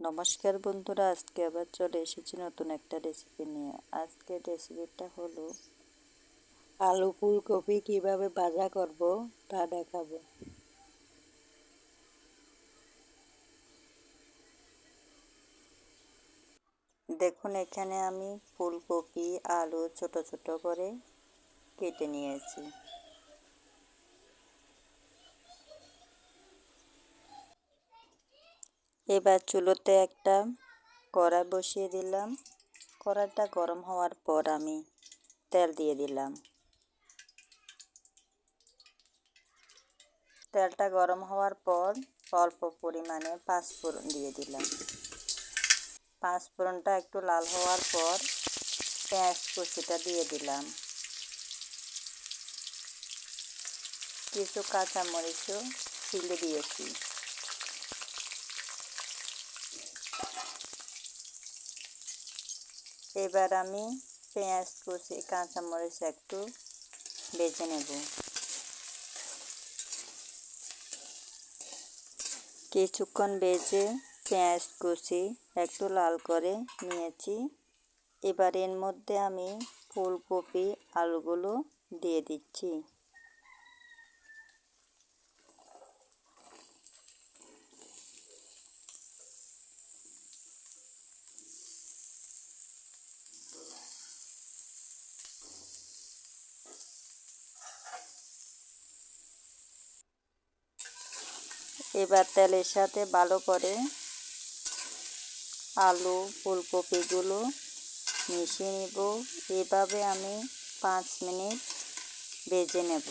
নমস্কার বন্ধুরা, আজকে আবার চলে এসেছি নতুন একটা রেসিপি নিয়ে। আজকের রেসিপিটা হলো আলু ফুলকপি কীভাবে ভাজা করব তা দেখাবো। দেখুন, এখানে আমি ফুলকপি, আলু ছোট ছোট করে কেটে নিয়েছি। এবার চুলোতে একটা কড়া বসিয়ে দিলাম। কড়াটা গরম হওয়ার পর আমি তেল দিয়ে দিলাম। তেলটা গরম হওয়ার পর অল্প পরিমাণে পাঁচফোড়ন দিয়ে দিলাম। পাঁচফোড়নটা একটু লাল হওয়ার পর পেঁয়াজ কুচিটা দিয়ে দিলাম। কিছু কাঁচামরিচও ছিলে দিয়েছি। এবার আমি পেঁয়াজ কুচি, কাঁচামরিচ একটু বেজে নেব। কিছুক্ষণ বেজে পেঁয়াজ কুচি একটু লাল করে নিয়েছি। এবার এর মধ্যে আমি ফুলকপি, আলুগুলো দিয়ে দিচ্ছি। এবার তেলের সাথে ভালো করে আলু, ফুলকপিগুলো মিশিয়ে নেব। এভাবে আমি পাঁচ মিনিট ভেজে নেব।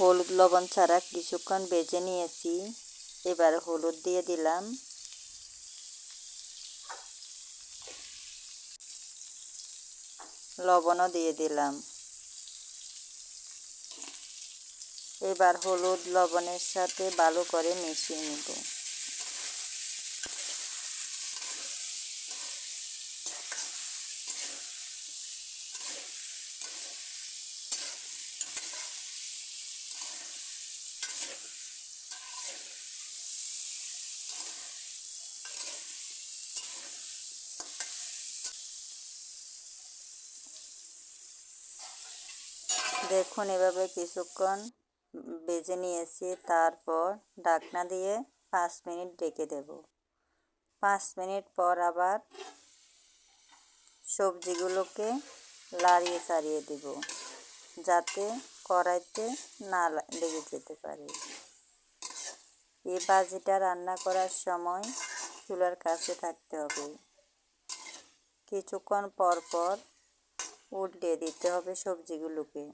হলুদ লবণ ছাড়া কিছুক্ষণ বেজে নিয়েছি। এবার হলুদ দিয়ে দিলাম। লবণও দিয়ে দিলাম। এবার হলুদ লবণের সাথে ভালো করে মিশিয়ে নেব। দেখুন এভাবে কিছুক্ষণ বেজে নিয়েছি, তারপর ঢাকনা দিয়ে পাঁচ মিনিট ডেকে দেব। পাঁচ মিনিট পর আবার সবজিগুলোকে লাড়িয়ে চাড়িয়ে দেব, যাতে কড়াইতে না লেগে যেতে পারে। এই বাজিটা রান্না করার সময় চুলার কাছে থাকতে হবে। কিছুক্ষণ পর পর উল্টে দিতে হবে সবজিগুলোকে।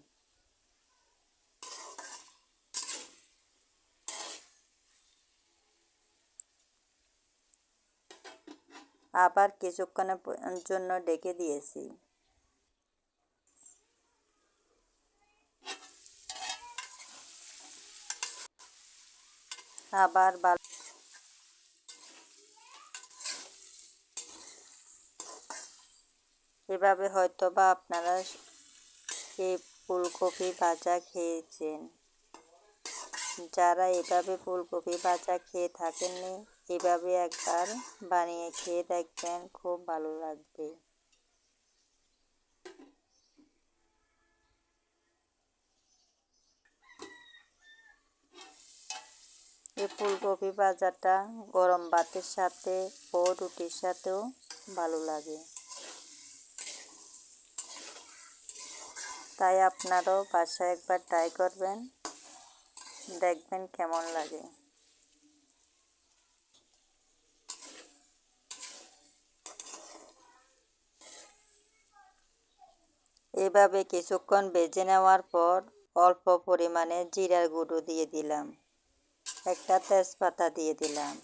আবার কিছুক্ষণের জন্য ডেকে দিয়েছি। আবার এভাবে হয়তো বা আপনারা এই ফুলকপি ভাজা খেয়েছেন। যারা এভাবে ফুলকপি ভাজা খেয়ে থাকেননি এভাবে একবার বানিয়ে খেয়ে দেখবেন খুব ভালো লাগবে। এই ফুলকপি ভাজাটা গরম ভাতের সাথে ও রুটির সাথেও ভালো লাগে। তাই আপনারাও বাসায় একবার ট্রাই করবেন, দেখবেন কেমন লাগে। এভাবে কিছুক্ষণ বেজে নেওয়ার পর অল্প পরিমাণে জিরার গুঁড়ো দিয়ে দিলাম। একটা তেজপাতা দিয়ে দিলাম।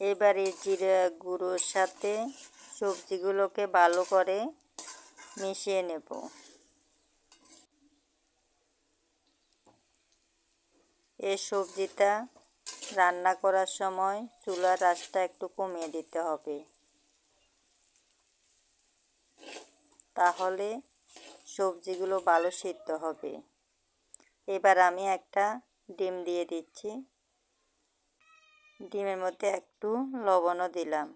এবার জিরা গুঁড়োর সাথে সবজিগুলোকে ভালো করে মিশিয়ে নেব। এই সবজিটা রান্না করার সময় চুলার আঁচটা একটু কমিয়ে দিতে হবে। তাহলে সবজিগুলো ভালো সিদ্ধ হবে। এবার আমি একটা ডিম দিয়ে দিচ্ছি। ডিমের মধ্যে একটু লবণও দিলাম।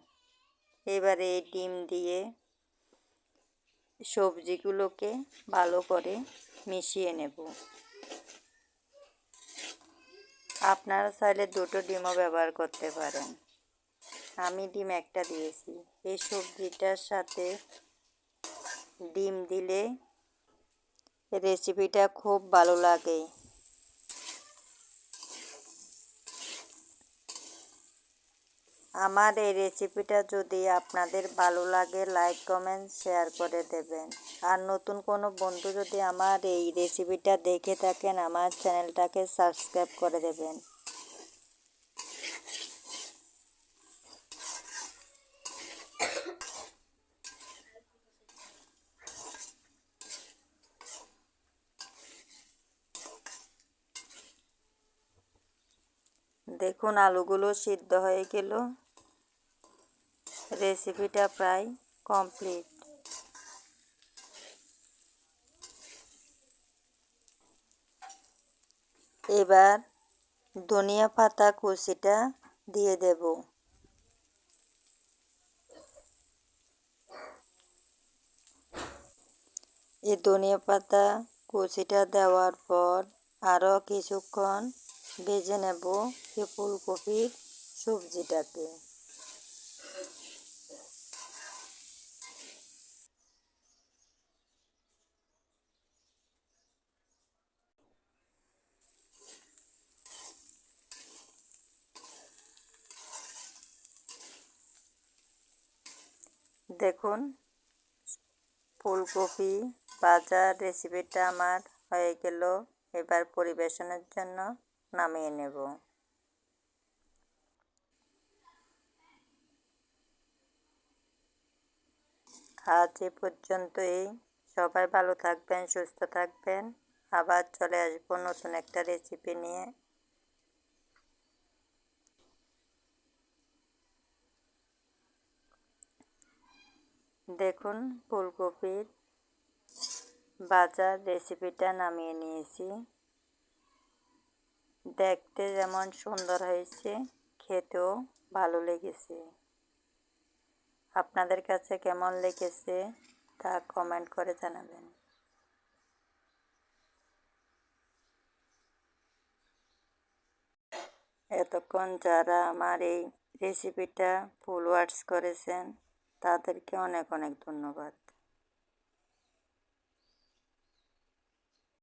এবার এই ডিম দিয়ে সবজিগুলোকে ভালো করে মিশিয়ে নেব। আপনারা চাইলে দুটো ডিমও ব্যবহার করতে পারেন। আমি ডিম একটা দিয়েছি। এই সবজিটার সাথে ডিম দিলে রেসিপিটা খুব ভালো লাগে। আমার এই রেসিপিটা যদি আপনাদের ভালো লাগে লাইক কমেন্ট শেয়ার করে দেবেন। আর নতুন কোনো বন্ধু যদি আমার এই রেসিপিটা দেখে থাকেন, আমার চ্যানেলটাকে সাবস্ক্রাইব করে দেবেন। দেখুন আলুগুলো সিদ্ধ হয়ে গেল। রেসিপিটা প্রায় কমপ্লিট। এবার ধনিয়া পাতা কুচিটা দিয়ে দেব। এই ধনিয়া পাতা কুচিটা দেওয়ার পর আরও কিছুক্ষণ ভেজে নেব। এই ফুলকপির সবজিটাকে। দেখুন, ফুলকপি ভাজার রেসিপিটা আমার হয়ে গেল। এবার পরিবেশনের জন্য নামিয়ে নেব। আজ এ পর্যন্তই। সবাই ভালো থাকবেন, সুস্থ থাকবেন। আবার চলে আসব নতুন একটা রেসিপি নিয়ে। দেখুন, ফুলকপির বাজার রেসিপিটা নামিয়ে নিয়েছি। দেখতে যেমন সুন্দর হয়েছে, খেতেও ভালো লেগেছে। আপনাদের কাছে কেমন লেগেছে তা কমেন্ট করে জানাবেন। এতক্ষণ যারা আমার এই রেসিপিটা ফুল ওয়ার্ডস করেছেন, তাদেরকে অনেক অনেক ধন্যবাদ।